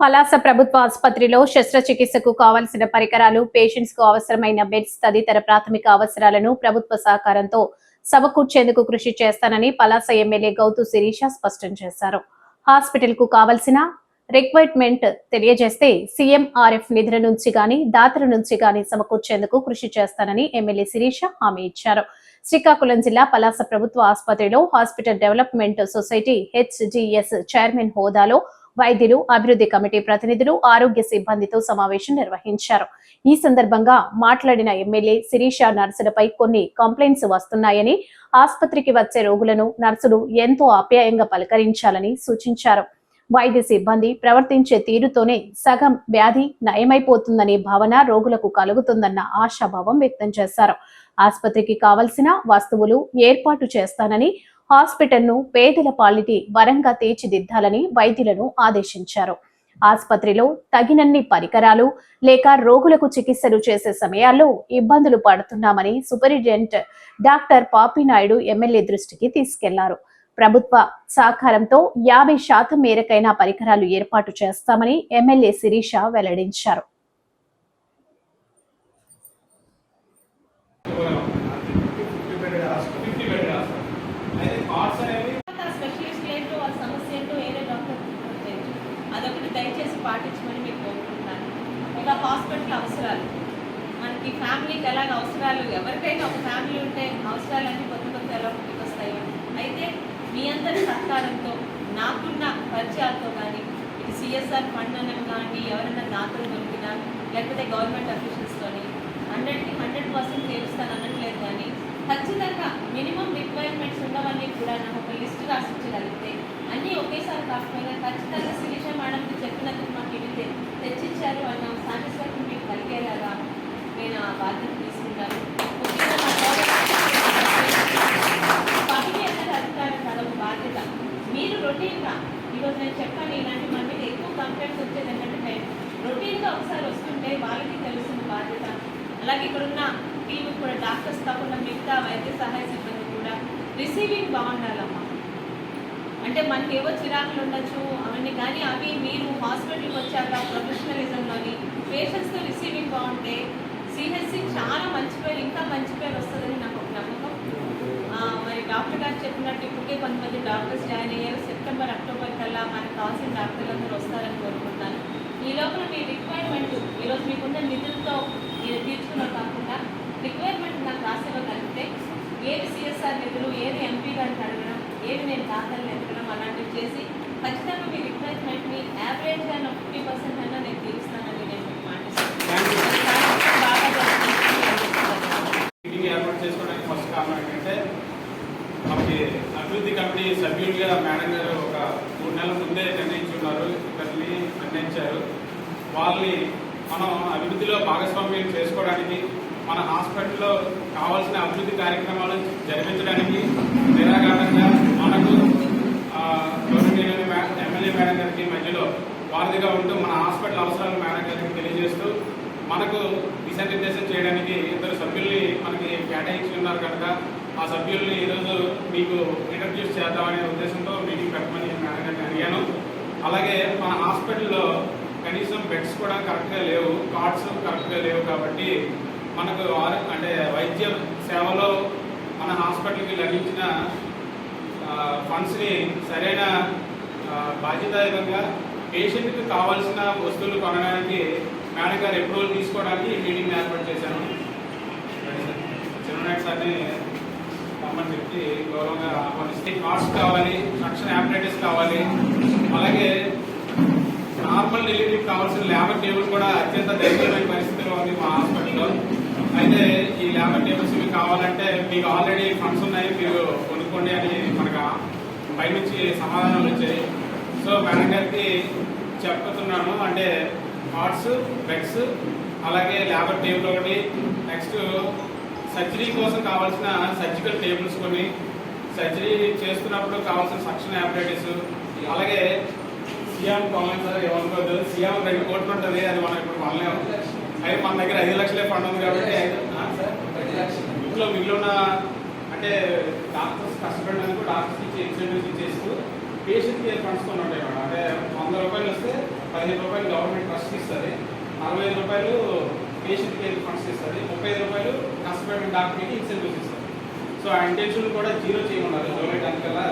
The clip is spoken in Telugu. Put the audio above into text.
పలాస ప్రభుత్వ ఆసుపత్రిలో శస్త్రచికిత్సకు కావలసిన పరికరాలు పేషెంట్స్కు అవసరమైన బెడ్స్ తదితర ప్రాథమిక అవసరాలను ప్రభుత్వ సహకారంతో సమకూర్చేందుకు కృషి చేస్తానని పలాస ఎమ్మెల్యే గౌతు శిరీష స్పష్టం చేశారు. హాస్పిటల్కు కావలసిన రిక్వైర్మెంట్ తెలియజేస్తే సీఎంఆర్ఎఫ్ నిధుల నుంచి గాని దాతల నుంచి గాని సమకూర్చేందుకు కృషి చేస్తానని ఎమ్మెల్యే శిరీష హామీ ఇచ్చారు. శ్రీకాకుళం జిల్లా పలాస ప్రభుత్వ ఆసుపత్రిలో hospital development society HGS chairman హోదాలో వైద్యులు అభివృద్ధి కమిటీ ప్రతినిధులు ఆరోగ్య సిబ్బందితో సమావేశం నిర్వహించారు. ఈ సందర్భంగా మాట్లాడిన ఎమ్మెల్యే శిరీష నర్సులపై కొన్ని కంప్లైంట్స్ వస్తున్నాయని ఆసుపత్రికి వచ్చే రోగులను నర్సులు ఎంతో ఆప్యాయంగా పలకరించాలని సూచించారు. వైద్య సిబ్బంది ప్రవర్తించే తీరుతోనే సగం వ్యాధి నయమైపోతుందనే భావన రోగులకు కలుగుతుందన్న ఆశాభావం వ్యక్తం చేశారు. ఆసుపత్రికి కావలసిన వస్తువులు ఏర్పాటు చేస్తానని హాస్పిటల్ను పేదల పాలిటి వరంగా తీర్చిదిద్దాలని వైద్యులను ఆదేశించారు. ఆసుపత్రిలో తగినన్ని పరికరాలు లేక రోగులకు చికిత్సలు చేసే సమయాల్లో ఇబ్బందులు పడుతున్నామని సూపరింటెండెంట్ డాక్టర్ పాపినాయుడు ఎమ్మెల్యే దృష్టికి తీసుకెళ్ళారు. ప్రభుత్వ సహకారంతో యాభై శాతం మేరకైన పరికరాలు ఏర్పాటు చేస్తామని ఎమ్మెల్యే శిరీష వెల్లడించారు. పాటించమని మీకు కోరుకుంటున్నాను. ఇక హాస్పిటల్ అవసరాలు. మనకి ఫ్యామిలీకి ఎలాగ అవసరాలు? ఎవరికైనా ఒక ఫ్యామిలీ ఉంటే అవసరాలన్నీ కొత్త కొత్త ఎలా పుట్టుకు వస్తాయో. అయితే మీ అందరి సహకారంతో నాకున్న పరిచయాలతో కానీ ఇది సిఎస్ఆర్ ఫండ్ అని కానీ ఎవరైనా దాతలు దొరికినా లేకపోతే గవర్నమెంట్ అఫీషియల్స్తోని హండ్రెడ్కి హండ్రెడ్ పర్సెంట్ తీరుస్తాను అనట్లేదు కానీ ఖచ్చితంగా మినిమం రిక్వైర్మెంట్స్ ఉన్నవన్నీ కూడా నాకు ఒక లిస్ట్ రాసిచ్చగలిగితే కాకపోయినా ఖచ్చితంగా శిరీష మేడంకి చెప్పినందుకు మాకు ఇవి తెచ్చిచ్చారు అన్న సాటిస్ఫాక్షన్ మీకు కలిగేలాగా నేను ఆ బాధ్యత తీసుకుంటాను. ముఖ్యంగా మా పదవి అన్నది బాధ్యత. మీరు రొటీన్గా ఈరోజు నేను చెప్పాను ఇలాంటి మన మీద ఎక్కువ కంప్లైంట్స్ వచ్చేది ఏంటంటే రొటీన్గా ఒకసారి వస్తుంటే వాళ్ళకి తెలుస్తుంది బాధ్యత. అలాగే ఇక్కడున్న టీం కూడా డాక్టర్స్ కాకుండా మిగతా వైద్య సహాయ సిబ్బంది కూడా రిసీవింగ్ బాగుండాలమ్మా. అంటే మనకి ఏవో చిరాకులు ఉండొచ్చు అవన్నీ కానీ అవి మీరు హాస్పిటల్కి వచ్చాక ప్రొఫెషనలిజంలోని పేషెంట్స్తో రిసీవింగ్ బాగుంటే సిహెచ్సి చాలా మంచి పేరు ఇంకా మంచి పేరు వస్తుందని నాకు ఒక నమ్మకం. మరి డాక్టర్ గారు చెప్పినట్టు ఇప్పటికే కొంతమంది డాక్టర్స్ జాయిన్ అయ్యారు. సెప్టెంబర్ అక్టోబర్ కల్లా మనకు కావాల్సిన డాక్టర్లందరూ వస్తారని కోరుకుంటున్నాను. ఈ లోపల మీ రిక్వైర్మెంట్ ఈరోజు మీకున్న నిధులతో మీరు తీర్చుకున్న కాకుండా రిక్వైర్మెంట్ నాకు రాసివ్వగలిగితే ఏది సిఎస్ఆర్ నిధులు ఏది ఎంపీ గారిని అడగడం నేను దాతల్ని ఎదగడం అలాంటివి చేసి ఖచ్చితంగా మీ రిక్వైర్మెంట్ని యావరేజ్గా ఫిఫ్టీ పర్సెంట్ అయినా నేను తీరుస్తానని నేను చేసుకోవడానికి ఫస్ట్ కారణం ఏంటంటే మనకి అభివృద్ధి కమిటీ సభ్యులుగా మేడం గారు ఒక మూడు నెలల ముందే నిర్ణయించున్నారు ఇద్దరిని నిర్ణయించారు. వాళ్ళని మనం అభివృద్ధిలో భాగస్వామ్యం చేసుకోవడానికి మన హాస్పిటల్లో కావాల్సిన అభివృద్ధి కార్యక్రమాలు జరిపించడానికి నిరాఘాటంగా మనకు ఆ, గౌరవనీయులైన మేనేజర్కి మధ్యలో వారధిగా ఉంటూ మన హాస్పిటల్ అవసరాలు మేనేజర్కి తెలియజేస్తూ మనకు దిశానిర్దేశం చేయడానికి ఇద్దరు సభ్యుల్ని మనకి కేటాయించి ఉన్నారు కనుక ఆ సభ్యుల్ని ఈరోజు మీకు ఇంట్రడ్యూస్ చేద్దామనే ఉద్దేశంతో మీటింగ్ పెట్టమని మేనేజర్ని అడిగాను. అలాగే మన హాస్పిటల్లో కనీసం బెడ్స్ కూడా కరెక్ట్గా లేవు కార్డ్స్ కరెక్ట్గా లేవు కాబట్టి మనకు అంటే వైద్య సేవలో మన హాస్పిటల్కి లభించిన ఫండ్స్ని సరైన బాధ్యతాయుతంగా పేషెంట్కి కావాల్సిన వస్తువులు కొనడానికి మేడం గారు అప్రూవల్ తీసుకోవడానికి ఈ మీటింగ్ ఏర్పాటు చేశాను. చిరునాయక్ సార్ని రమ్మని చెప్పి గౌరవంగా ఆహ్వానిస్తే కార్స్ కావాలి రక్షణ యాప్లైటిస్ కావాలి అలాగే నార్మల్ డెలివరీకి కావాల్సిన ల్యాబర్ టేబుల్ కూడా అత్యంత దయనీయమైన పరిస్థితిలో ఉంది మా హాస్పిటల్లో. అయితే ఈ ల్యాబర్ టేబుల్స్ మీకు కావాలంటే మీకు ఆల్రెడీ ఫండ్స్ ఉన్నాయి మీరు కొనుక్కోండి అని మనకు పైనుంచి సమాధానాలు వచ్చాయి. సో మేడం గారికి చెప్తున్నాను. అంటే హార్ట్స్ బెడ్స్ అలాగే ల్యాబర్ టేబుల్ ఒకటి నెక్స్ట్ సర్జరీ కోసం కావాల్సిన సర్జికల్ టేబుల్స్ కొన్ని. సర్జరీ చేస్తున్నప్పుడు కావాల్సిన సక్షన్ యాప్లైటిస్ అలాగే సియాం కామెంట్ సార్ ఏమనుకోవద్దు. సియాం రెండు కోట్లు ఉంటుంది అది మనం ఇప్పుడు కొనలేము. అయితే మన దగ్గర ఐదు లక్షలే ఫండ్ ఉంది కాబట్టి ఇంట్లో మిగిలిన అంటే డాక్టర్స్ కష్టపడినందుకు డాక్టర్స్ ఇచ్చి ఇన్సెంటివ్స్ ఇచ్చేస్తూ పేషెంట్ కేర్ ఫండ్స్ కొన్ని ఉంటాయి మేడం. అంటే వంద రూపాయలు వస్తే పదిహేను రూపాయలు గవర్నమెంట్ ట్రస్ట్ ఇస్తుంది. నలభై ఐదు రూపాయలు పేషెంట్ కేర్ ఫండ్స్ ఇస్తుంది. ముప్పై ఐదు రూపాయలు కష్టపడిన డాక్టర్కి ఇన్సెంటివ్స్ ఇస్తుంది. సో ఆ ఇంటెన్షన్ కూడా జీరో చేయమన్నారు. జూలై టెన్ కల్లా